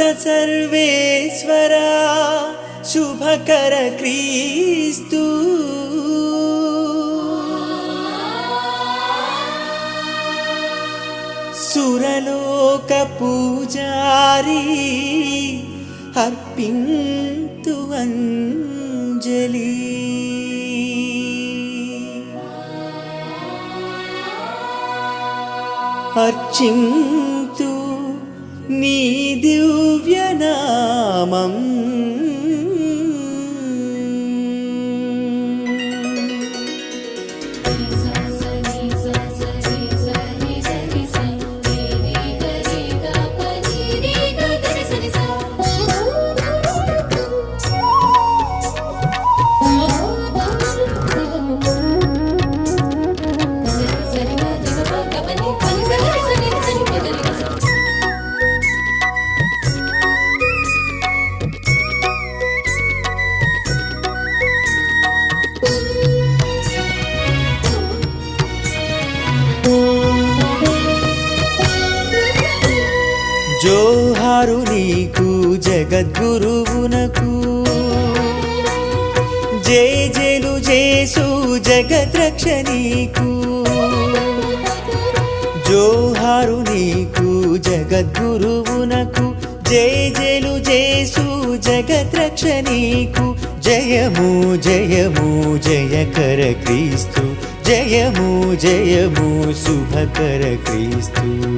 సుత సర్వేశ్వరా శుభకర క్రీస్తు సురలోక పూజారి అర్పింతు అంజలి అర్చింతు నీ దివ్యనామం. జోహారు నీకు జగద్గురువునకు. జయ జలు జేసు జగద్రక్ష నీకు. జోహారు నీకు జగద్గురువునకు. జయ జేలు జేసు జగద్రక్ష నీకు. జయము జయము జయకర క్రీస్తు. జయము జయము శుభకర క్రీస్తు.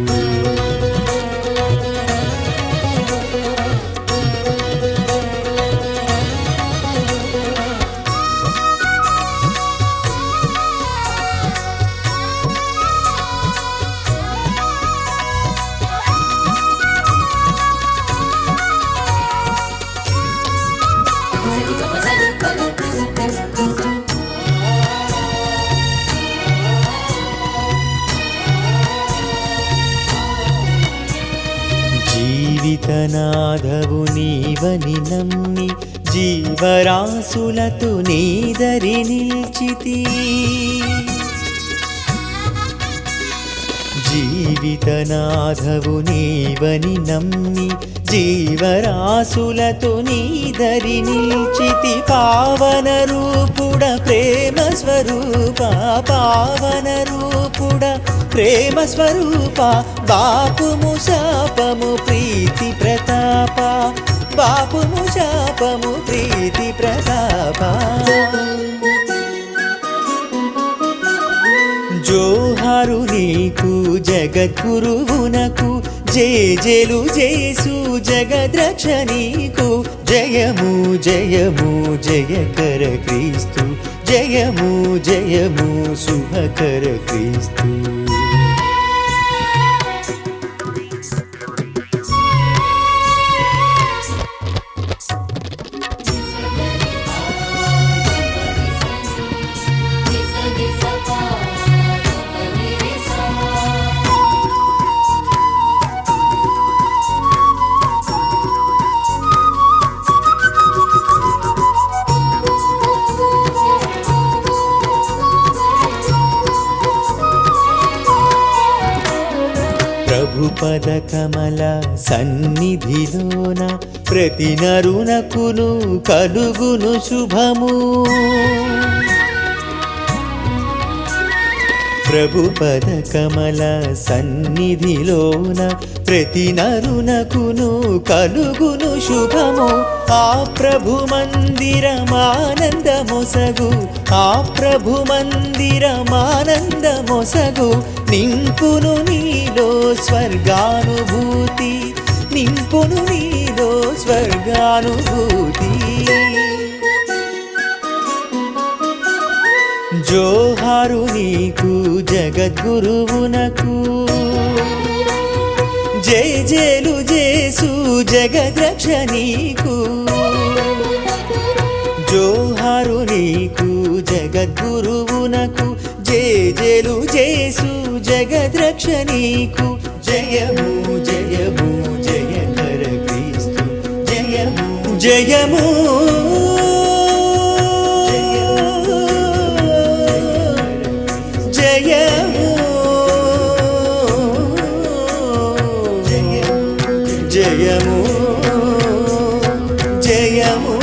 ఏకనాథవు నీవని నమ్మి జీవరాశులతో నీదరి నిల్చితి. జీవితనాథవు నీవని నమ్మి జీవరాశులతో నీదరి నిల్చితి పావన రూపుడ ప్రేమ స్వరూప పావన రూపుడ ప్రేమ స్వరూప బాపుము శాపము ప్రీతి ప్రతాప బాపుము శాపము ప్రీతి ప్రతాప. జోహారు నీకు జగద్గురువునకు. జేజేలు జేసు జగద్రక్ష నీకు. జయము జయము జయకర క్రీస్తు. జయము జయము శుభకర క్రీస్తు. పదకమల సన్నిధిలోన ప్రతి నరునకును కలుగును శుభము. ప్రభుపద కమల సన్నిధిలోన ప్రతి నరునకును కలుగును శుభము. ఆ ప్రభు మందిరమానందమొసగు ఆ ప్రభు మందిరమా మొసగు నింపును నీలో స్వర్గానుభూతి నింపును నీలో స్వర్గానుభూతి. జోహారు నీకు జగద్గురువునకు. జయ జేలు జేసు జగద్రక్ష నీకు. ద్రక్ష నీకు జయము జయము జయకర క్రీస్తు జయము జయము జయము జయము జయము